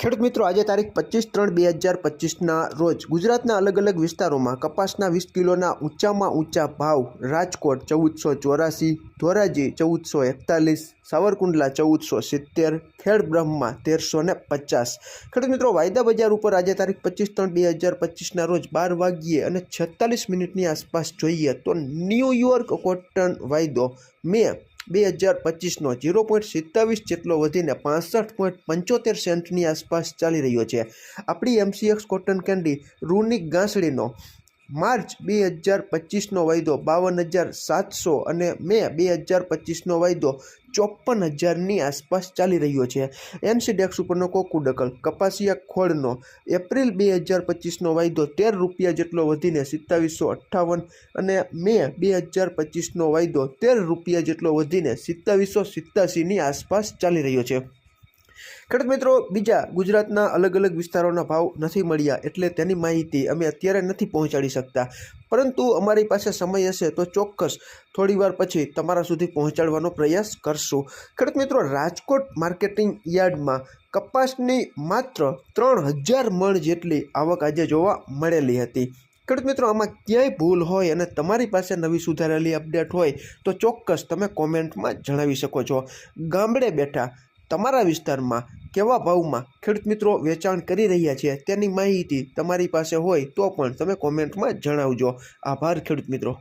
ખેડૂત મિત્રો, આજે તારીખ પચીસ ત્રણ બે હજાર પચીસના રોજ ગુજરાતના અલગ અલગ વિસ્તારોમાં કપાસના વીસ કિલોના ઊંચામાં ઊંચા ભાવ, રાજકોટ ચૌદસો ચોરાસી, ધોરાજી ચૌદસો એકતાલીસ, સાવરકુંડલા ચૌદસો સિત્તેર ખેડ બ્રહ્મા તેરસો ને પચાસ. ખેડૂત મિત્રો, વાયદા બજાર ઉપર આજે તારીખ પચીસ ત્રણ બે હજાર પચીસના રોજ બાર વાગ્યે અને છેતાલીસ મિનિટની આસપાસ જોઈએ તો ન્યૂયોર્ક કોટન વાયદો, મે બે હજાર પચીસનો ઝીરો પોઈન્ટ સિત્તાવીસ જેટલો વધીને પાસઠ પોઈન્ટ પંચોતેર સેન્ટની આસપાસ ચાલી રહ્યો છે. આપણી એમસીએક્સ કોટન કેન્ડી રૂની ગાંસડીનો માર્ચ બે હજાર પચીસનો વાયદો બાવન હજાર સાતસો અને મે બે હજાર પચીસનો વાયદો ચોપન હજારની આસપાસ ચાલી રહ્યો છે. એમસીડેક્સ ઉપરનો કોકુડકલ કપાસિયા ખોળનો એપ્રિલ બે હજાર પચીસનો વાયદો તેર રૂપિયા જેટલો વધીને સિત્તાવીસો અઠ્ઠાવન અને મે બે હજાર પચીસનો વાયદો તેર રૂપિયા જેટલો વધીને સિત્તાવીસો સિત્તાસીની આસપાસ ચાલી રહ્યો છે. ખેડૂત મિત્રો, બીજા ગુજરાતના અલગ અલગ વિસ્તારોના ભાવ નથી મળ્યા એટલે તેની માહિતી અમે અત્યારે નથી પહોંચાડી શકતા. પરંતુ અમારી પાસે સમય હશે તો ચોક્કસ થોડીવાર પછી તમારા સુધી પહોંચાડવાનો પ્રયાસ કરશું. ખેડૂત મિત્રો, રાજકોટ માર્કેટિંગ યાર્ડમાં કપાસની માત્ર ત્રણ હજાર મણ જેટલી આવક આજે જોવા મળેલી હતી. ખેડૂત મિત્રો, આમાં ક્યાંય ભૂલ હોય અને તમારી પાસે નવી સુધારેલી અપડેટ હોય તો ચોક્કસ તમે કોમેન્ટમાં જણાવી શકો છો. ગામડે બેઠા તમારા વિસ્તારમાં કેવા ભાવમાં ખેડૂત મિત્રો વેચાણ કરી રહ્યા છે તેની માહિતી તમારી પાસે હોય તો પણ તમે કોમેન્ટમાં જણાવજો. આભાર ખેડૂત મિત્રો.